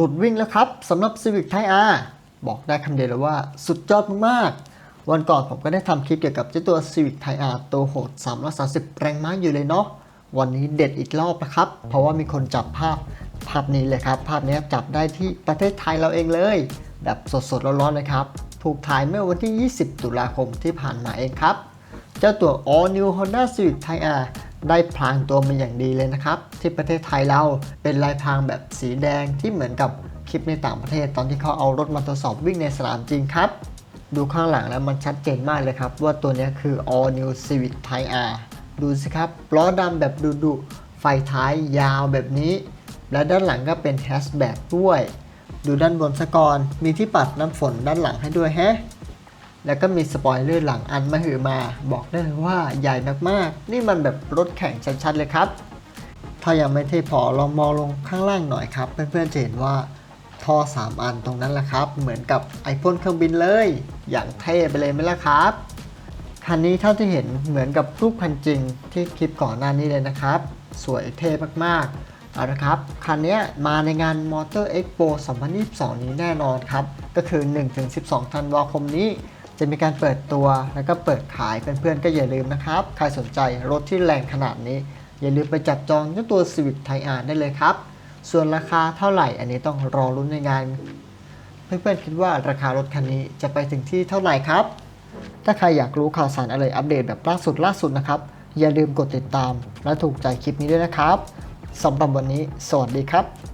หลุดวิ่งแล้วครับสำหรับ Civic Type R บอกได้คำเดียวเลยว่าสุดยอดมากๆ วันก่อนผมก็ได้ทำคลิปเกี่ยวกับเจ้าตัว Civic Type R ตัวโหด 330 แรงม้าอยู่เลยเนาะวันนี้เด็ดอีกรอบนะครับ เพราะว่ามีคนจับภาพภาพนี้เลยครับ ภาพนี้จับได้ที่ประเทศไทยเราเองเลย แบบสดๆร้อนๆเลยครับ ถูกถ่ายเมื่อวันที่ 20 ตุลาคมที่ผ่านมาเองครับ เจ้าตัว All New Honda Civic Type R ได้พรางตัวมาอย่างดีเลยนะครับ ที่ประเทศไทยเราเป็นลายพรางแบบสีแดงที่เหมือนกับคลิปในต่างประเทศตอนที่เขาเอารถมาทดสอบวิ่งในสนามจริงครับ ดูข้างหลังแล้วมันชัดเจนมากเลยครับ ว่าตัวนี้คือ All New Civic Type R ดูสิครับล้อดำแบบดุๆไฟท้ายยาวแบบนี้ และด้านหลังก็เป็นแฮชแบ็กด้วย ดูด้านบนสกอนมีที่ปัดน้ำฝนด้านหลังให้ด้วยแฮะ แล้วก็มีสปอยเลอร์หลังอันมาหือมา บอกได้เลยว่าใหญ่มากๆ นี่มันแบบรถแข่งชัดๆเลยครับ ถ้ายังไม่เท่พอลองมองลงข้างล่างหน่อยครับ เพื่อนๆจะเห็นว่าท่อ 3 อันตรงนั้นแหละครับ เหมือนกับไอพ่นเครื่องบินเลย อย่างเท่ไปเลยไหมล่ะครับ คันนี้เท่าที่เห็นเหมือนกับรูปคันจริงที่คลิปก่อนหน้านี้เลยนะครับ สวยเท่มากๆเอาละครับ คันนี้มาในงาน Motor Expo 2022 นี้แน่นอนครับ ก็คือ 1-12 ธันวาคมนี้ จะมีการเปิดตัวแล้วก็เปิดขายเพื่อนๆก็อย่าลืมนะครับ ใครสนใจรถที่แรงขนาดนี้ อย่าลืมไปจับจองเจ้าตัว Civic Type R ได้เลยครับ ส่วนราคาเท่าไหร่อันนี้ต้องรอรุ้นในงาน เพื่อนๆคิดว่าราคารถคันนี้จะไปถึงที่เท่าไหร่ครับ ถ้าใครอยากรู้ข่าวสารอะไรอัปเดตแบบล่าสุดล่าสุดนะครับ อย่าลืมกดติดตามและถูกใจคลิปนี้ด้วยนะครับสำหรับวันนี้ สวัสดีครับ